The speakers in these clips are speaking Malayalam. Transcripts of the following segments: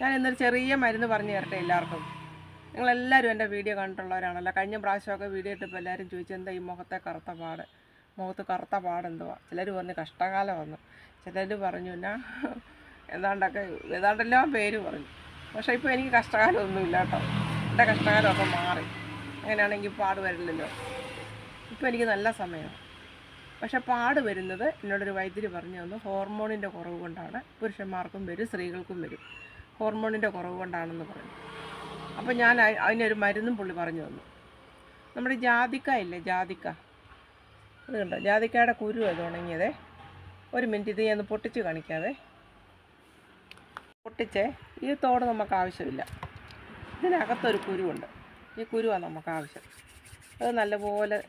ഞാൻ ഇന്നൊരു ചെറിയ മരുന്ന് പറഞ്ഞു തരട്ടെ എല്ലാവർക്കും. നിങ്ങളെല്ലാവരും എന്റെ വീഡിയോ കണ്ടിട്ടുള്ളവരാണല്ലോ. കഴിഞ്ഞ പ്രാവശ്യമൊക്കെ വീഡിയോ ഇട്ടപ്പോൾ എല്ലാവരും ചോദിച്ചു എന്താ ഈ മുഖത്തെ കറുത്ത പാട്? മുഖത്ത് കറുത്ത പാടെന്തുവാ ചിലർ പറഞ്ഞു കഷ്ടകാലം വന്നു. ചിലർ പറഞ്ഞു എന്നാ ഏതാണ്ടൊക്കെ ഏതാണ്ടെല്ലാം പേര് പറഞ്ഞു. പക്ഷേ ഇപ്പോൾ എനിക്ക് കഷ്ടകാലമൊന്നുമില്ല കേട്ടോ. എന്റെ കഷ്ടകാലമൊക്കെ മാറി. അങ്ങനെയാണെങ്കിൽ പാട് വരില്ലല്ലോ. ഇപ്പോൾ എനിക്ക് നല്ല സമയമാണ്. പക്ഷെ പാട് വരുന്നത് എന്നോടൊരു വൈദ്യുതി പറഞ്ഞു തന്നു. ഹോർമോണിന്റെ കുറവ് കൊണ്ടാണ് പുരുഷന്മാർക്കും വരും സ്ത്രീകൾക്കും വരും. ഹോർമോണിന്റെ കുറവ് കൊണ്ടാണെന്ന് പറഞ്ഞു. അപ്പോൾ ഞാൻ അതിനൊരു മരുന്നും പുള്ളി പറഞ്ഞു തന്നു. നമ്മുടെ ജാതിക്ക ഇല്ലേ? ജാതിക്ക. ഇത് കണ്ടോ? ജാതിക്കയുടെ കുരു അത് ഉണങ്ങിയതേ. ഒരു മിനിറ്റ് ഇത് ഞാൻ പൊട്ടിച്ച് കാണിക്കാവേ. പൊട്ടിച്ചേ. ഈ തോട് നമുക്ക് ആവശ്യമില്ല. ഇതിനകത്തൊരു കുരുവുണ്ട്. ഈ കുരുവാണ് നമുക്ക് ആവശ്യം. അത് നല്ലപോലെ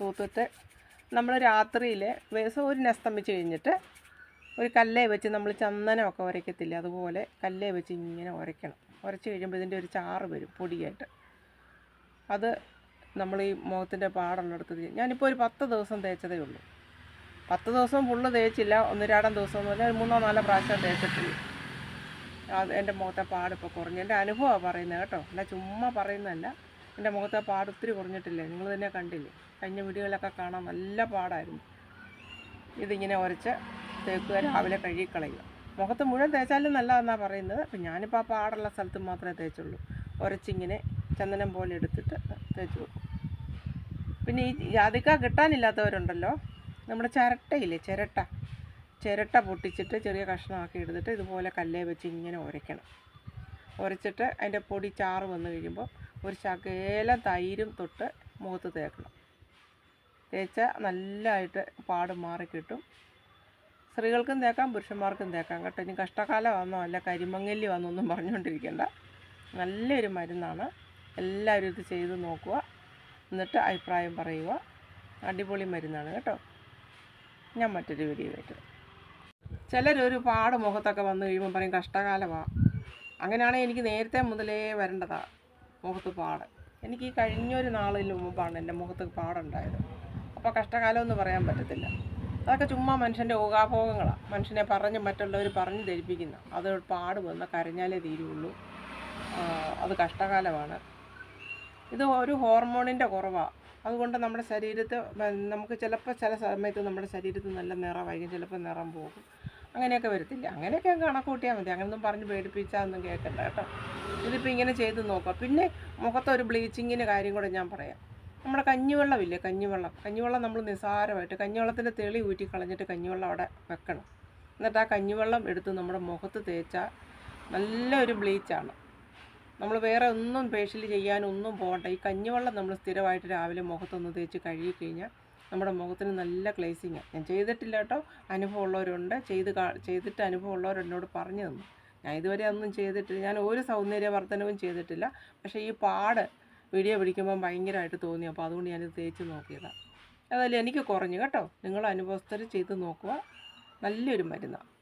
തൂത്തിട്ട് നമ്മൾ രാത്രിയിൽ ദിവസം ഒരു നെസ്തമിച്ച് കഴിഞ്ഞിട്ട് ഒരു കല്ലേ വെച്ച് നമ്മൾ ചന്ദനമൊക്കെ ഉരയ്ക്കത്തില്ല? അതുപോലെ കല്ലേ വെച്ച് ഇങ്ങനെ ഉരയ്ക്കണം. ഉരച്ച് കഴിയുമ്പോൾ ഇതിന്റെ ഒരു ചാറ് വരും പൊടിയായിട്ട്. അത് നമ്മൾ ഈ മുഖത്തിന്റെ പാടുള്ളിടത്ത് ഞാനിപ്പോൾ ഒരു പത്ത് ദിവസം തേച്ചതേ ഉള്ളൂ. പത്ത് ദിവസം ഫുള്ള് തേച്ചില്ല. ഒന്ന് രണ്ടാം ദിവസം എന്ന് പറഞ്ഞാൽ മൂന്നോ നാലോ പ്രാവശ്യം തേച്ചിട്ടുള്ളൂ അത് എന്റെ മുഖത്തെ പാടിപ്പോൾ കുറഞ്ഞു. എന്റെ അനുഭവമാണ് പറയുന്നത് കേട്ടോ. അല്ല ചുമ്മാ പറയുന്നതല്ല. എന്റെ മുഖത്തെ പാട് ഒത്തിരി കുറഞ്ഞിട്ടില്ലേ? നിങ്ങൾ തന്നെ കണ്ടില്ലേ? കഴിഞ്ഞ വീഡിയോയിലൊക്കെ കാണാൻ നല്ല പാടായിരുന്നു. ഇതിങ്ങനെ ഉരച്ച് തേക്കുക രാവിലെ കഴുകിക്കളയുക. മുഖത്ത് മുഴുവൻ തേച്ചാലും നല്ലതെന്നാണ് പറയുന്നത്. അപ്പം ഞാനിപ്പോൾ ആ പാടുള്ള സ്ഥലത്ത് മാത്രമേ തേച്ചുള്ളൂ. ഉരച്ചിങ്ങനെ ചന്ദനം പോലെ എടുത്തിട്ട് തേച്ച് വെക്കും പിന്നെ ഈ ജാതിക്ക കിട്ടാനില്ലാത്തവരുണ്ടല്ലോ. നമ്മുടെ ചിരട്ടയില്ലേ ചിരട്ട. ചിരട്ട പൊട്ടിച്ചിട്ട് ചെറിയ കഷ്ണമാക്കി എടുത്തിട്ട് ഇതുപോലെ കല്ലേ വെച്ച് ഇങ്ങനെ ഉരയ്ക്കണം. ഉരച്ചിട്ട് അതിന്റെ പൊടി ചാറ് വന്നു കഴിയുമ്പോൾ ഒരു ശകേലം തൈരും തൊട്ട് മുഖത്ത് തേക്കണം. തേച്ചാൽ നല്ലതായിട്ട് പാട് മാറി കിട്ടും സ്ത്രീകൾക്കും തേക്കാം പുരുഷന്മാർക്കും തേക്കാം കേട്ടോ. ഇനി കഷ്ടകാലം വന്നോ അല്ല കരിമങ്ങല്ലി വന്നോ ഒന്നും പറഞ്ഞുകൊണ്ടിരിക്കേണ്ട. നല്ലൊരു മരുന്നാണ്. എല്ലാവരും ഇത് ചെയ്ത് നോക്കുക. എന്നിട്ട് അഭിപ്രായം പറയുക. അടിപൊളി മരുന്നാണ് കേട്ടോ. ഞാൻ മറ്റൊരു വീഡിയോ ആയിട്ട് ചിലരൊരു പാട് മുഖത്തൊക്കെ വന്നു കഴിയുമ്പോൾ പറയും കഷ്ടകാലമാണ് അങ്ങനെയാണെങ്കിൽ എനിക്ക് നേരത്തെ മുതലേ വരേണ്ടതാണ് മുഖത്ത് പാട്. എനിക്ക് ഈ കഴിഞ്ഞൊരു നാളിന് മുമ്പാണ് എന്റെ മുഖത്ത് പാടുണ്ടായത്. അപ്പോൾ കഷ്ടകാലം എന്ന് പറയാൻ പറ്റത്തില്ല. അതൊക്കെ ചുമ്മാ മനുഷ്യന്റെ ഊഹാഭോഗങ്ങളാണ് മനുഷ്യനെ പറഞ്ഞ് മറ്റുള്ളവർ പറഞ്ഞ് ധരിപ്പിക്കുന്ന. അത് പാട് വന്ന് കരഞ്ഞാലേ തീരുള്ളൂ. അത് കഷ്ടകാലമാണ്. ഇത് ഒരു ഹോർമോണിന്റെ കുറവാണ് അതുകൊണ്ട് നമ്മുടെ ശരീരത്തെ നമുക്ക് ചിലപ്പോൾ ചില സമയത്ത് നമ്മുടെ ശരീരത്തിൽ നല്ല നിറമായിരിക്കും. ചിലപ്പോൾ നിറം പോകും. അങ്ങനെയൊക്കെ വരത്തില്ല. അങ്ങനെയൊക്കെ കണക്ക് കൂട്ടിയാൽ മതി. അങ്ങനൊന്നും പറഞ്ഞ് പേടിപ്പിച്ചാൽ ഒന്നും കേൾക്കണ്ട കേട്ടോ. ഇതിപ്പോൾ ഇങ്ങനെ ചെയ്ത് നോക്കുക പിന്നെ മുഖത്തൊരു ബ്ലീച്ചിങ്ങിന്റെ കാര്യം കൂടെ ഞാൻ പറയാം. നമ്മുടെ കഞ്ഞിവെള്ളമില്ലേ? കഞ്ഞിവെള്ളം. കഞ്ഞിവെള്ളം നമ്മൾ നിസ്സാരമായിട്ട് കഞ്ഞിവെള്ളത്തിന്റെ തെളി ഊറ്റി കളഞ്ഞിട്ട് കഞ്ഞിവെള്ളം അവിടെ വെക്കണം. എന്നിട്ട് ആ കഞ്ഞിവെള്ളം എടുത്ത് നമ്മുടെ മുഖത്ത് തേച്ചാൽ നല്ലൊരു ബ്ലീച്ചാണ്. നമ്മൾ വേറെ ഒന്നും ഫേഷ്യൽ ചെയ്യാനൊന്നും പോകണ്ട. ഈ കഞ്ഞിവെള്ളം നമ്മൾ സ്ഥിരമായിട്ട് രാവിലെ മുഖത്തൊന്ന് തേച്ച് കഴുകി കഴിഞ്ഞാൽ നമ്മുടെ മുഖത്തിന് നല്ല ക്ലേസിങ്ങാണ് ഞാൻ ചെയ്തിട്ടില്ല കേട്ടോ. അനുഭവമുള്ളവരുണ്ട്. ചെയ്ത് ചെയ്തിട്ട് അനുഭവമുള്ളവർ എന്നോട് പറഞ്ഞു തന്നു. ഞാൻ ഇതുവരെ ഒന്നും ചെയ്തിട്ടില്ല. ഞാൻ ഒരു സൗന്ദര്യവർദ്ധനവും ചെയ്തിട്ടില്ല. പക്ഷേ ഈ പാട് വീഡിയോ പിടിക്കുമ്പോൾ ഭയങ്കരമായിട്ട് തോന്നി. അപ്പോൾ അതുകൊണ്ട് ഞാനിത് തേച്ച് നോക്കിയതാണ് ഏതായാലും എനിക്ക് കുറഞ്ഞു കേട്ടോ. നിങ്ങൾ അനുഭവസ്ഥർ ചെയ്ത് നോക്കുക. നല്ലൊരു മരുന്നാണ്